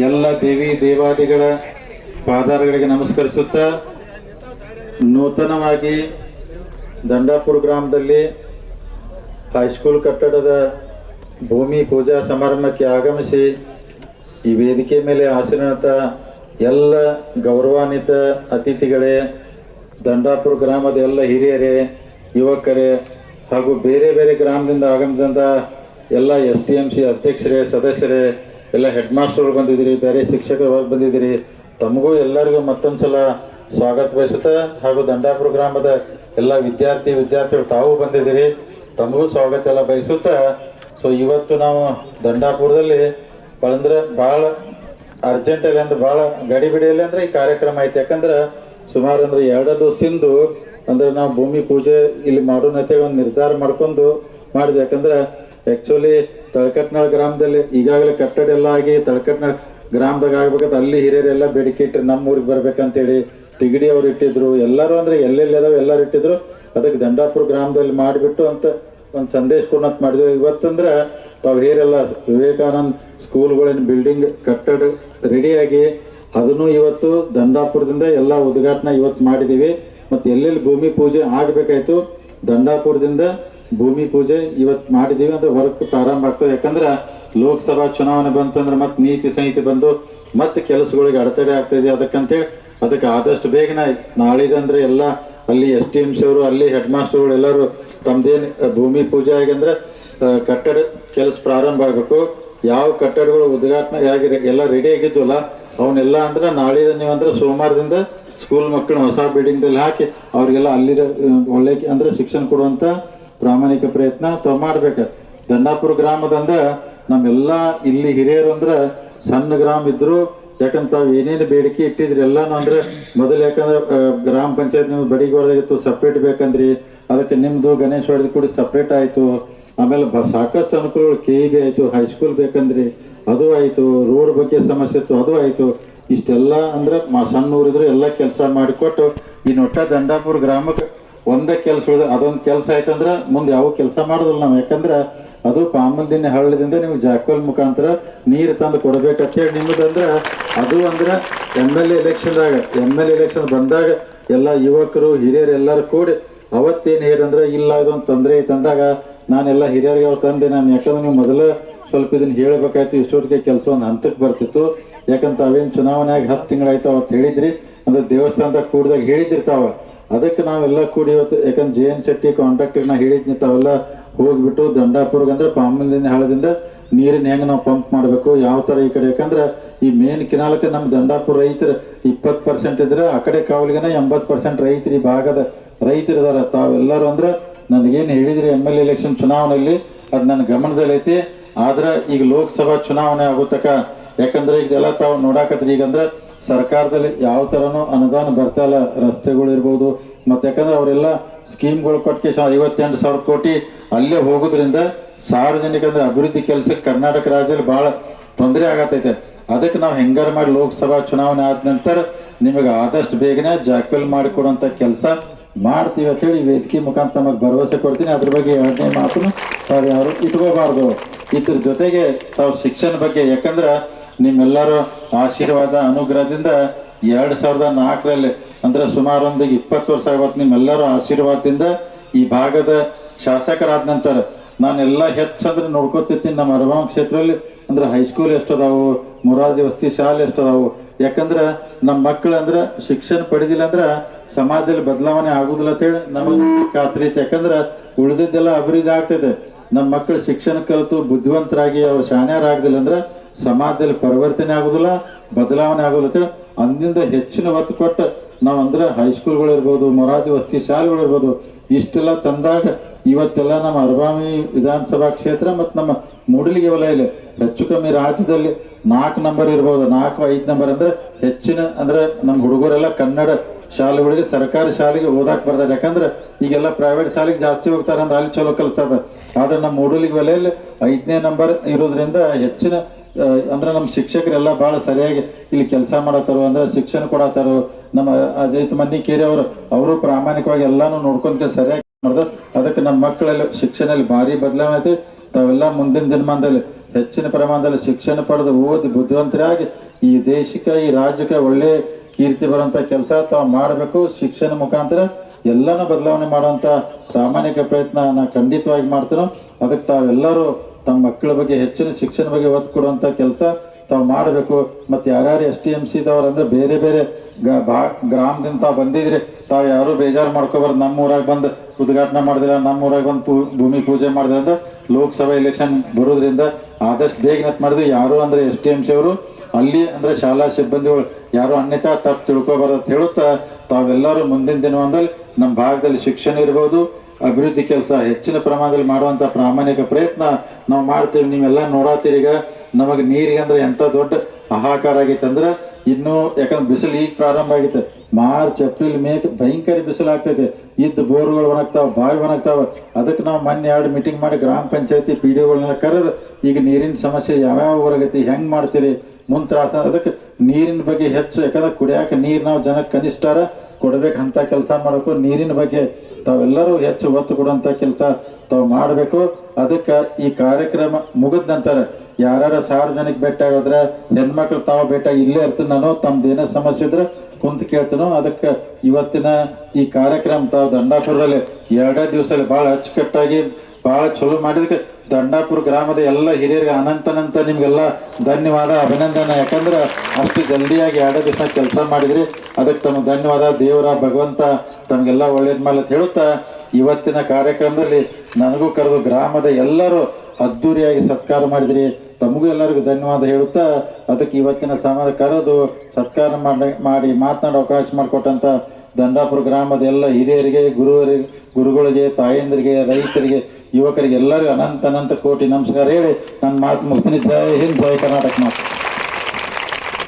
ಎಲ್ಲ ದೇವಿ ದೇವಾದಿಗಳ ಪಾದಾರಗಳಿಗೆ ನಮಸ್ಕರಿಸುತ್ತಾ ನೂತನವಾಗಿ ದಂಡಾಪುರ ಗ್ರಾಮದಲ್ಲಿ ಹೈಸ್ಕೂಲ್ ಕಟ್ಟಡದ ಭೂಮಿ ಪೂಜಾ ಸಮಾರಂಭಕ್ಕೆ ಆಗಮಿಸಿ ಈ ವೇದಿಕೆ ಮೇಲೆ ಆಸೀನತ ಎಲ್ಲ ಗೌರವಾನ್ವಿತ ಅತಿಥಿಗಳೇ, ದಂಡಾಪುರ ಗ್ರಾಮದ ಎಲ್ಲ ಹಿರಿಯರೇ, ಯುವಕರೇ ಹಾಗೂ ಬೇರೆ ಬೇರೆ ಗ್ರಾಮದಿಂದ ಆಗಮಿಸಿದಂಥ ಎಲ್ಲ ಎಸ್ ಡಿ ಎಂ ಸಿ ಅಧ್ಯಕ್ಷರೇ, ಸದಸ್ಯರೇ ಎಲ್ಲ ಹೆಡ್ ಮಾಸ್ಟರ್ಗಳು ಬಂದಿದ್ದೀರಿ, ಬೇರೆ ಶಿಕ್ಷಕರು ಬಂದಿದ್ದೀರಿ. ತಮಗೂ ಎಲ್ಲರಿಗೂ ಮತ್ತೊಂದು ಸಲ ಸ್ವಾಗತ ಬಯಸುತ್ತಾ ಹಾಗೂ ದಂಡಾಪುರ ಗ್ರಾಮದ ಎಲ್ಲ ವಿದ್ಯಾರ್ಥಿ ವಿದ್ಯಾರ್ಥಿಗಳು ತಾವು ಬಂದಿದ್ದೀರಿ. ತಮಗೂ ಸ್ವಾಗತ ಎಲ್ಲ ಬಯಸುತ್ತಾ. ಸೊ ಇವತ್ತು ನಾವು ದಂಡಾಪುರದಲ್ಲಿ ಅಂದ್ರೆ ಭಾಳ ಅರ್ಜೆಂಟಲ್ಲಿ ಅಂದ್ರೆ ಭಾಳ ಗಡಿಬಿಡಿಯಲ್ಲಿ ಅಂದ್ರೆ ಈ ಕಾರ್ಯಕ್ರಮ ಐತೆ. ಯಾಕಂದ್ರೆ ಸುಮಾರು ಅಂದ್ರೆ ಎರಡು ದಿವಸದಿಂದ ಅಂದ್ರೆ ನಾವು ಭೂಮಿ ಪೂಜೆ ಇಲ್ಲಿ ಮಾಡೋಣ ಅಂತೇಳಿ ಒಂದು ನಿರ್ಧಾರ ಮಾಡ್ಕೊಂಡು ಮಾಡಿದೆ ಯಾಕಂದ್ರೆ ಆ್ಯಕ್ಚುಲಿ ತಳಕಟ್ನಾಳ್ ಗ್ರಾಮದಲ್ಲಿ ಈಗಾಗಲೇ ಕಟ್ಟಡ ಎಲ್ಲ ಆಗಿ ತಳಕಟ್ನಾಳ್ ಗ್ರಾಮದಾಗ ಆಗ್ಬೇಕಂತ ಅಲ್ಲಿ ಹಿರಿಯರೆಲ್ಲ ಬೇಡಿಕೆ ಇಟ್ಟರೆ ನಮ್ಮ ಊರಿಗೆ ಬರ್ಬೇಕಂತೇಳಿ ತಿಗಡಿ ಅವ್ರು ಇಟ್ಟಿದ್ರು. ಎಲ್ಲರೂ ಅಂದ್ರೆ ಎಲ್ಲೆಲ್ಲಿ ಅದಾವೆ ಎಲ್ಲರೂ ಇಟ್ಟಿದ್ರು. ಅದಕ್ಕೆ ದಂಡಾಪುರ ಗ್ರಾಮದಲ್ಲಿ ಮಾಡಿಬಿಟ್ಟು ಅಂತ ಒಂದು ಸಂದೇಶ ಕೊಡೋಂತ ಮಾಡಿದ್ವಿ. ಇವತ್ತಂದ್ರೆ ತಾವು ಹೇರೆಲ್ಲ ವಿವೇಕಾನಂದ ಸ್ಕೂಲ್ಗಳಿನ ಬಿಲ್ಡಿಂಗ್ ಕಟ್ಟಡ ರೆಡಿಯಾಗಿ ಅದನ್ನು ಇವತ್ತು ದಂಡಾಪುರದಿಂದ ಎಲ್ಲ ಉದ್ಘಾಟನೆ ಇವತ್ತು ಮಾಡಿದ್ದೀವಿ. ಮತ್ತು ಎಲ್ಲೆಲ್ಲಿ ಭೂಮಿ ಪೂಜೆ ಆಗಬೇಕಾಯ್ತು, ದಂಡಾಪುರದಿಂದ ಭೂಮಿ ಪೂಜೆ ಇವತ್ತು ಮಾಡಿದ್ದೀವಿ ಅಂದ್ರೆ ವರ್ಕ್ ಪ್ರಾರಂಭ ಆಗ್ತದೆ. ಯಾಕಂದ್ರೆ ಲೋಕಸಭಾ ಚುನಾವಣೆ ಬಂತು ಅಂದ್ರೆ ಮತ್ತೆ ನೀತಿ ಸಂಹಿತೆ ಬಂದು ಮತ್ತೆ ಕೆಲಸಗಳಿಗೆ ಅಡೆತಡೆ ಆಗ್ತದೆ ಅದಕ್ಕಂತೇಳಿ ಅದಕ್ಕೆ ಆದಷ್ಟು ಬೇಗನೆ ನಾಳಿದಂದ್ರೆ ಎಲ್ಲ ಅಲ್ಲಿ ಎಸ್ ಟಿ ಎಂ ಸಿ ಅವರು ಅಲ್ಲಿ ಹೆಡ್ ಮಾಸ್ಟರ್ಗಳು ಎಲ್ಲರೂ ತಮ್ಮದೇನು ಭೂಮಿ ಪೂಜೆ ಆ, ಕಟ್ಟಡ ಕೆಲಸ ಪ್ರಾರಂಭ ಆಗಬೇಕು. ಯಾವ ಕಟ್ಟಡಗಳು ಉದ್ಘಾಟನೆ ಆಗಿ ಎಲ್ಲ ರೆಡಿ ಆಗಿದ್ವಲ್ಲ ಅವನ್ನೆಲ್ಲ ಅಂದ್ರೆ ನಾಳಿದ ನೀವು ಅಂದ್ರೆ ಸೋಮವಾರದಿಂದ ಸ್ಕೂಲ್ ಮಕ್ಕಳನ್ನ ಹೊಸ ಬಿಲ್ಡಿಂಗ್ದಲ್ಲಿ ಹಾಕಿ ಅವರಿಗೆಲ್ಲ ಅಲ್ಲಿದ ಒಳ್ಳೆ ಅಂದ್ರೆ ಶಿಕ್ಷಣ ಕೊಡುವಂತ ಪ್ರಾಮಾಣಿಕ ಪ್ರಯತ್ನ ತಾವು ಮಾಡ್ಬೇಕು. ದಂಡಾಪುರ ಗ್ರಾಮದಂದ್ರೆ ನಮ್ಮೆಲ್ಲ ಇಲ್ಲಿ ಹಿರಿಯರು ಅಂದ್ರೆ ಸಣ್ಣ ಗ್ರಾಮ ಇದ್ರು, ಯಾಕಂತ ತಾವು ಏನೇನು ಬೇಡಿಕೆ ಇಟ್ಟಿದ್ರಿ ಎಲ್ಲಾನು ಅಂದ್ರೆ ಮೊದಲು ಯಾಕಂದ್ರೆ ಗ್ರಾಮ ಪಂಚಾಯತ್ ನಿಮ್ದು ಬಡಿಗೋಳದಾಗಿತ್ತು ಸಪ್ರೇಟ್ ಬೇಕಂದ್ರಿ. ಅದಕ್ಕೆ ನಿಮ್ದು ಗಣೇಶ್ ಹೊಡೆದು ಕೂಡ ಸಪ್ರೇಟ್ ಆಯ್ತು. ಆಮೇಲೆ ಸಾಕಷ್ಟು ಅನುಕೂಲಗಳು ಕೆ ಇ ಬಿ ಆಯ್ತು ಹೈಸ್ಕೂಲ್ ಬೇಕಂದ್ರಿ. ಅದು ಆಯ್ತು ರೋಡ್ ಬಗ್ಗೆ ಸಮಸ್ಯೆ ಇತ್ತು, ಅದು ಆಯ್ತು. ಇಷ್ಟೆಲ್ಲ ಅಂದ್ರೆ ಸಣ್ಣ ಊರಿದ್ರು ಎಲ್ಲ ಕೆಲಸ ಮಾಡಿಕೊಟ್ಟು, ಈ ನೊಟ್ಟ ದಂಡಾಪುರ ಗ್ರಾಮಕ್ಕೆ ಒಂದೇ ಕೆಲಸ ಉಳಿದ ಅದೊಂದು ಕೆಲಸ ಆಯ್ತಂದ್ರೆ ಮುಂದೆ ಯಾವ ಕೆಲಸ ಮಾಡೋದಿಲ್ಲ ನಾವು. ಯಾಕಂದ್ರೆ ಅದು ಪಾಮಲ್ದಿನ ಹಳ್ಳದಿಂದ ನಿಮ್ಗೆ ಜಾಕೋಲ್ ಮುಖಾಂತರ ನೀರು ತಂದು ಕೊಡ್ಬೇಕಂತ ಹೇಳಿ ನಿಮ್ಮದಂದ್ರೆ ಅದು ಅಂದ್ರೆ ಎಂ ಎಲ್ ಎ ಎಲೆಕ್ಷನ್ದಾಗ ಎಂ ಎಲ್ ಎಲೆಕ್ಷನ್ ಬಂದಾಗ ಎಲ್ಲ ಯುವಕರು, ಹಿರಿಯರು ಎಲ್ಲರೂ ಕೂಡಿ ಅವತ್ತೇನು ಹೇಳಂದ್ರೆ ಇಲ್ಲ ಇದೊಂದು ತೊಂದರೆ ಐತಂದಾಗ ನಾನೆಲ್ಲ ಹಿರಿಯರಿಗೆ ತಂದೆ ನಾನು. ಯಾಕಂದ್ರೆ ನೀವು ಮೊದಲ ಸ್ವಲ್ಪ ಇದನ್ನ ಹೇಳಬೇಕಾಯ್ತು, ಇಷ್ಟೊತ್ತಿಗೆ ಕೆಲಸ ಒಂದು ಹಂತಕ್ಕೆ ಬರ್ತಿತ್ತು. ಯಾಕಂತ ಅವೇನು ಚುನಾವಣೆ ಆಗಿ ಹತ್ತು ತಿಂಗಳಾಯ್ತು ಅವತ್ತು ಹೇಳಿದ್ರಿ. ಅಂದ್ರೆ ದೇವಸ್ಥಾನದಾಗ ಕೂಡಿದಾಗ ಹೇಳಿದ್ರಿ ತಾವ ಅದಕ್ಕೆ ನಾವೆಲ್ಲ ಕೂಡಿ ಇವತ್ತು ಯಾಕಂದ್ರೆ ಜೆ ಎನ್ ಶೆಟ್ಟಿ ಕಾಂಟ್ರಾಕ್ಟರ್ ನಾ ಹೇಳಿದ್ನಿ, ತಾವೆಲ್ಲ ಹೋಗ್ಬಿಟ್ಟು ದಂಡಾಪುರ್ಗೆ ಅಂದ್ರೆ ಪಾಮಲಿನ ಹಳದಿಂದ ನೀರಿನ ಹೆಂಗೆ ನಾವು ಪಂಪ್ ಮಾಡಬೇಕು, ಯಾವ ಥರ ಈ ಕಡೆ. ಯಾಕಂದ್ರೆ ಈ ಮೇನ್ ಕಿನಾಲಕ್ಕೆ ನಮ್ಮ ದಂಡಾಪುರ ರೈತರು ಇಪ್ಪತ್ತು ಪರ್ಸೆಂಟ್ ಇದ್ರೆ ಆ ಕಡೆ ಕಾವಲಿಗೆನ ಎಂಬತ್ತು ಪರ್ಸೆಂಟ್ ರೈತರು ಈ ಭಾಗದ ರೈತರು ಇದಾರೆ. ತಾವೆಲ್ಲರೂ ಅಂದ್ರೆ ನನಗೇನು ಹೇಳಿದ್ರಿ ಎಂ ಎಲ್ ಎಲೆಕ್ಷನ್ ಚುನಾವಣೆಯಲ್ಲಿ, ಅದು ನನ್ನ ಗಮನದಲ್ಲಿ ಐತಿ ಆದ್ರೆ ಈಗ ಲೋಕಸಭಾ ಚುನಾವಣೆ ಆಗೋ ತಕ ಯಾಕಂದ್ರೆ ಇದೆಲ್ಲ ತಾವು ನೋಡಾಕತ್ರಿ ಈಗಂದ್ರೆ ಸರ್ಕಾರದಲ್ಲಿ ಯಾವ ಥರನೂ ಅನುದಾನ ಬರ್ತಾ ಇಲ್ಲ. ರಸ್ತೆಗಳು ಇರ್ಬೋದು, ಮತ್ತೆ ಯಾಕಂದ್ರೆ ಅವರೆಲ್ಲ ಸ್ಕೀಮ್ಗಳು ಕೊಟ್ಟು ಐವತ್ತೆಂಟು ಸಾವಿರ ಕೋಟಿ ಅಲ್ಲೇ ಹೋಗೋದ್ರಿಂದ ಸಾರ್ವಜನಿಕ ಅಂದ್ರೆ ಅಭಿವೃದ್ಧಿ ಕೆಲಸಕ್ಕೆ ಕರ್ನಾಟಕ ರಾಜ್ಯದಲ್ಲಿ ಬಹಳ ತೊಂದರೆ ಆಗತೈತೆ. ಅದಕ್ಕೆ ನಾವು ಹೆಂಗಾರ ಮಾಡಿ ಲೋಕಸಭಾ ಚುನಾವಣೆ ಆದ ನಂತರ ನಿಮಗೆ ಆದಷ್ಟು ಬೇಗನೆ ಜಾಕ್ವೆಲ್ ಮಾಡಿಕೊಡುವಂಥ ಕೆಲಸ ಮಾಡ್ತೀವಿ ಅಂತ ಹೇಳಿ ವೇದಿಕೆ ಮುಖಾಂತರ ನಮಗೆ ಭರವಸೆ ಕೊಡ್ತೀನಿ. ಅದ್ರ ಬಗ್ಗೆ ಎರಡನೇ ಮಾತನ್ನು ತಾವು ಯಾರು ಇಟ್ಕೋಬಾರ್ದು. ಇದ್ರ ಜೊತೆಗೆ ತಾವು ಶಿಕ್ಷಣ ಬಗ್ಗೆ, ಯಾಕಂದ್ರೆ ನಿಮ್ಮೆಲ್ಲರ ಆಶೀರ್ವಾದ ಅನುಗ್ರಹದಿಂದ ಎರಡು ಸಾವಿರದ ನಾಲ್ಕರಲ್ಲಿ, ಅಂದರೆ ಸುಮಾರು ಒಂದು ಇಪ್ಪತ್ತು ವರ್ಷ ಇವತ್ತು ನಿಮ್ಮೆಲ್ಲರೂ ಆಶೀರ್ವಾದದಿಂದ ಈ ಭಾಗದ ಶಾಸಕರಾದ ನಂತರ ನಾನೆಲ್ಲ ಹೆಚ್ಚಂದ್ರೆ ನೋಡ್ಕೋತಿರ್ತೀನಿ ನಮ್ಮ ಅರವಾಂ ಕ್ಷೇತ್ರದಲ್ಲಿ, ಅಂದ್ರೆ ಹೈಸ್ಕೂಲ್ ಎಷ್ಟದಾವು ಮೊರಾರ್ಜಿ ವಸತಿ ಶಾಲೆ ಎಷ್ಟದಾವು ಯಾಕಂದ್ರೆ ನಮ್ಮ ಮಕ್ಕಳು ಅಂದ್ರೆ ಶಿಕ್ಷಣ ಪಡೆದಿಲ್ಲ ಅಂದ್ರೆ ಸಮಾಜದಲ್ಲಿ ಬದಲಾವಣೆ ಆಗುದಿಲ್ಲ ಅಂತೇಳಿ ನಮಗೆ ಖಾತ್ರಿ ಐತೆ. ಯಾಕಂದ್ರೆ ಉಳಿದಿದ್ದೆಲ್ಲ ಅಭಿವೃದ್ಧಿ ಆಗ್ತದೆ. ನಮ್ಮ ಮಕ್ಕಳು ಶಿಕ್ಷಣ ಕಲಿತು ಬುದ್ಧಿವಂತರಾಗಿ ಅವ್ರು ಶಾಣ್ಯರಾಗದಿಲ್ಲ ಅಂದ್ರೆ ಸಮಾಜದಲ್ಲಿ ಪರಿವರ್ತನೆ ಆಗುದಿಲ್ಲ, ಬದಲಾವಣೆ ಆಗೋದಿಲ್ಲ ಅಂತೇಳಿ ಅಂದಿಂದ ಹೆಚ್ಚಿನ ಒತ್ತು ಕೊಟ್ಟು ನಾವು ಅಂದ್ರೆ ಹೈಸ್ಕೂಲ್ಗಳು ಇರ್ಬೋದು, ಮೊರಾರ್ಜಿ ವಸ್ತಿ ಶಾಲೆಗಳು ಇರ್ಬೋದು, ಇಷ್ಟೆಲ್ಲ ತಂದಾಗ ಇವತ್ತೆಲ್ಲ ನಮ್ಮ ಅರಬಾಮಿ ವಿಧಾನಸಭಾ ಕ್ಷೇತ್ರ ಮತ್ತು ನಮ್ಮ ಮೂಡಲಿಗೆ ವಲಯಲ್ಲಿ ಹೆಚ್ಚು ಕಮ್ಮಿ ರಾಜ್ಯದಲ್ಲಿ ನಾಲ್ಕು ನಂಬರ್ ಇರ್ಬೋದು. ನಾಲ್ಕು, ಐದು ನಂಬರ್ ಅಂದ್ರೆ ಹೆಚ್ಚಿನ ಅಂದ್ರೆ ನಮ್ಮ ಹುಡುಗರೆಲ್ಲ ಕನ್ನಡ ಶಾಲೆಗಳಿಗೆ, ಸರ್ಕಾರಿ ಶಾಲೆಗೆ ಓದಕ್ಕೆ ಬರ್ತಾರೆ. ಯಾಕಂದ್ರೆ ಈಗೆಲ್ಲ ಪ್ರೈವೇಟ್ ಶಾಲೆಗೆ ಜಾಸ್ತಿ ಹೋಗ್ತಾರೆ ಅಂದ್ರೆ ಅಲ್ಲಿ ಚಲೋ ಕಲಿಸ್ತಾರೆ ಆದರೆ ನಮ್ಮ ಮೂಡಲಿಗೆ ವಲಯಲ್ಲಿ ಐದನೇ ನಂಬರ್ ಇರೋದ್ರಿಂದ ಹೆಚ್ಚಿನ ಅಂದ್ರೆ ನಮ್ಮ ಶಿಕ್ಷಕರೆಲ್ಲ ಭಾಳ ಸರಿಯಾಗಿ ಇಲ್ಲಿ ಕೆಲಸ ಮಾಡತ್ತಾರೋ. ಅಂದ್ರೆ ಶಿಕ್ಷಣ ಕೊಡತ್ತಾರೋ. ನಮ್ಮ ಅಜಯ್ ಮನ್ನಿಕೇರಿ ಅವರು ಅವರು ಪ್ರಾಮಾಣಿಕವಾಗಿ ಎಲ್ಲಾನು ನೋಡ್ಕೊಂತ ಸರಿಯಾಗಿ ಮಾಡ್ತಾರೆ ಅದಕ್ಕೆ ನಮ್ಮ ಮಕ್ಕಳಲ್ಲಿ ಶಿಕ್ಷಣದಲ್ಲಿ ಭಾರಿ ಬದಲಾವಣೆ ಐತಿ ತಾವೆಲ್ಲ ಮುಂದಿನ ದಿನಮಾನದಲ್ಲಿ ಹೆಚ್ಚಿನ ಪ್ರಮಾಣದಲ್ಲಿ ಶಿಕ್ಷಣ ಪಡೆದು ಓದಿ ಬುದ್ಧಿವಂತರಾಗಿ ಈ ದೇಶಕ್ಕೆ, ಈ ರಾಜ್ಯಕ್ಕೆ ಒಳ್ಳೆ ಕೀರ್ತಿ ಬರುವಂಥ ಕೆಲಸ ತಾವು ಮಾಡಬೇಕು. ಶಿಕ್ಷಣ ಮುಖಾಂತರ ಎಲ್ಲನೂ ಬದಲಾವಣೆ ಮಾಡುವಂಥ ಪ್ರಾಮಾಣಿಕ ಪ್ರಯತ್ನ ನಾ ಖಂಡಿತವಾಗಿ ಮಾಡ್ತೀನೋ. ಅದಕ್ಕೆ ತಾವೆಲ್ಲರೂ ತಮ್ಮ ಮಕ್ಕಳ ಬಗ್ಗೆ ಹೆಚ್ಚಿನ ಶಿಕ್ಷಣ ಬಗ್ಗೆ ಒತ್ತು ಕೊಡುವಂಥ ಕೆಲಸ ತಾವು ಮಾಡಬೇಕು. ಮತ್ತು ಯಾರ್ಯಾರು ಎಸ್ ಟಿ ಎಂ ಸಿದವ್ರು ಅಂದರೆ ಬೇರೆ ಬೇರೆ ಗ, ಬಾ, ಗ್ರಾಮದಿಂದ ತಾವು ಬಂದಿದ್ರಿ. ತಾವು ಯಾರೂ ಬೇಜಾರು ಮಾಡ್ಕೋಬಾರ್ದು. ನಮ್ಮ ಊರಾಗ ಬಂದು ಉದ್ಘಾಟನೆ ಮಾಡಿದ್ರೆ ನಮ್ಮ ಊರಾಗ ಬಂದು ಪೂ, ಭೂಮಿ ಪೂಜೆ ಮಾಡಿದ್ರೆ ಅಂದ್ರೆ ಲೋಕಸಭಾ ಎಲೆಕ್ಷನ್ ಬರೋದ್ರಿಂದ ಆದಷ್ಟು ಬೇಗ ಮಾಡಿದ್ವಿ. ಯಾರು ಅಂದರೆ ಎಸ್ ಟಿ ಎಂ ಸಿ ಅವರು, ಅಲ್ಲಿ ಅಂದರೆ ಶಾಲಾ ಸಿಬ್ಬಂದಿಗಳು ಯಾರು ಅನ್ಯತಾ ತಪ್ಪು ತಿಳ್ಕೊಬಾರ್ದು ಅಂತ ಹೇಳುತ್ತಾ ತಾವೆಲ್ಲರೂ ಮುಂದಿನ ದಿನವಂದಲ್ಲಿ ನಮ್ಮ ಭಾಗದಲ್ಲಿ ಶಿಕ್ಷಣ ಇರ್ಬೋದು. ಅಭಿವೃದ್ಧಿ ಕೆಲಸ ಹೆಚ್ಚಿನ ಪ್ರಮಾಣದಲ್ಲಿ ಮಾಡುವಂಥ ಪ್ರಾಮಾಣಿಕ ಪ್ರಯತ್ನ ನಾವು ಮಾಡ್ತೀವಿ. ನೀವೆಲ್ಲ ನೋಡಾತೀರಿ ಈಗ ನಮಗೆ ನೀರಿಗೆ ಅಂದ್ರೆ ಎಂಥ ದೊಡ್ಡ ಹಾಹಾಕಾರ ಆಗೈತೆ ಅಂದ್ರೆ ಇನ್ನೂ ಯಾಕಂದ್ರೆ ಬಿಸಿಲು ಈಗ ಪ್ರಾರಂಭ ಆಗೈತೆ. ಮಾರ್ಚ್, ಏಪ್ರಿಲ್, ಮೇ ಭಯಂಕರ ಬಿಸಿಲು ಆಗ್ತೈತೆ. ಇದ್ದ ಬೋರ್ಗಳು ಒಣಗ್ತಾವೆ, ಬಾವಿ ಒಣಗ್ತಾವೆ. ಅದಕ್ಕೆ ನಾವು ಮೊನ್ನೆ ಎರಡು ಮೀಟಿಂಗ್ ಮಾಡಿ ಗ್ರಾಮ ಪಂಚಾಯತಿ ಪಿ ಡಿ ಒಗಳನ್ನ ಕರೆದು ಈಗ ನೀರಿನ ಸಮಸ್ಯೆ ಯಾವ್ಯಾವ ಹೊರಗೈತಿ ಹೆಂಗೆ ಮಾಡ್ತೀರಿ, ಮುಂದೆ ತ್ರಾಸ ಅದಕ್ಕೆ ನೀರಿನ ಬಗ್ಗೆ ಹೆಚ್ಚು ಯಾಕಂದ್ರೆ ಕುಡಿಯಾಕ ನೀರು ನಾವು ಜನಕ್ಕೆ ಕನಿಷ್ಠಾರ ಕೊಡ್ಬೇಕು ಅಂತ ಕೆಲಸ ಮಾಡಬೇಕು. ನೀರಿನ ಬಗ್ಗೆ ತಾವೆಲ್ಲರೂ ಹೆಚ್ಚು ಒತ್ತು ಕೊಡುವಂಥ ಕೆಲಸ ತಾವು ಮಾಡಬೇಕು. ಅದಕ್ಕೆ ಈ ಕಾರ್ಯಕ್ರಮ ಮುಗಿದ ನಂತರ ಯಾರ್ಯಾರ ಸಾರ್ವಜನಿಕ ಭೇಟಿ ಆಗೋದ್ರೆ ಹೆಣ್ಮಕ್ಳು ತಾವು ಭೇಟಿ ಇಲ್ಲೇ ಇರ್ತೀನಿ ನಾನು, ತಮ್ದು ಏನೇ ಸಮಸ್ಯೆ ಇದ್ರೆ ಕುಂತು ಕೇಳ್ತೀನೋ. ಅದಕ್ಕೆ ಇವತ್ತಿನ ಈ ಕಾರ್ಯಕ್ರಮ ತಾವು ದಂಡಾಪುರದಲ್ಲಿ ಎರಡೇ ದಿವಸದಲ್ಲಿ ಭಾಳ ಅಚ್ಚುಕಟ್ಟಾಗಿ ಭಾಳ ಚಲೋ ಮಾಡಿದಕ್ಕೆ ದಂಡಾಪುರ ಗ್ರಾಮದ ಎಲ್ಲ ಹಿರಿಯರಿಗೆ ಅನಂತನಂತ ನಿಮಗೆಲ್ಲ ಧನ್ಯವಾದ, ಅಭಿನಂದನೆ. ಯಾಕಂದ್ರೆ ಅಷ್ಟು ಜಲ್ದಿಯಾಗಿ ಎರಡು ದಿವಸ ಕೆಲಸ ಮಾಡಿದ್ರಿ. ಅದಕ್ಕೆ ತಮಗೆ ಧನ್ಯವಾದ. ದೇವರ, ಭಗವಂತ ತಮಗೆಲ್ಲ ಒಳ್ಳೇದು ಮೇಲೆ ಹೇಳುತ್ತಾ ಇವತ್ತಿನ ಕಾರ್ಯಕ್ರಮದಲ್ಲಿ ನನಗೂ ಕರೆದು ಗ್ರಾಮದ ಎಲ್ಲರೂ ಅದ್ದೂರಿಯಾಗಿ ಸತ್ಕಾರ ಮಾಡಿದ್ರಿ. ತಮಗೂ ಎಲ್ಲರಿಗೂ ಧನ್ಯವಾದ ಹೇಳುತ್ತಾ ಅದಕ್ಕೆ ಇವತ್ತಿನ ಸಮಾರ ಕರೆದು ಸತ್ಕಾರ ಮಾಡಿ ಮಾಡಿ ಮಾತನಾಡೋ ಅವಕಾಶ ಮಾಡಿಕೊಟ್ಟಂಥ ದಂಡಾಪುರ ಗ್ರಾಮದ ಎಲ್ಲ ಹಿರಿಯರಿಗೆ ಗುರುವರಿಗೆ ಗುರುಗಳಿಗೆ, ತಾಯಂದಿರಿಗೆ, ರೈತರಿಗೆ, ಯುವಕರಿಗೆ ಎಲ್ಲರಿಗೂ ಅನಂತ ಅನಂತ ಕೋಟಿ ನಮಸ್ಕಾರ ಹೇಳಿ ನನ್ನ ಮಾತು ಮುಗಿಸ್ತೀನಿ. ಜಯ ಹಿಂದ್ ಜಯ ಕರ್ನಾಟಕ ಮಾತು.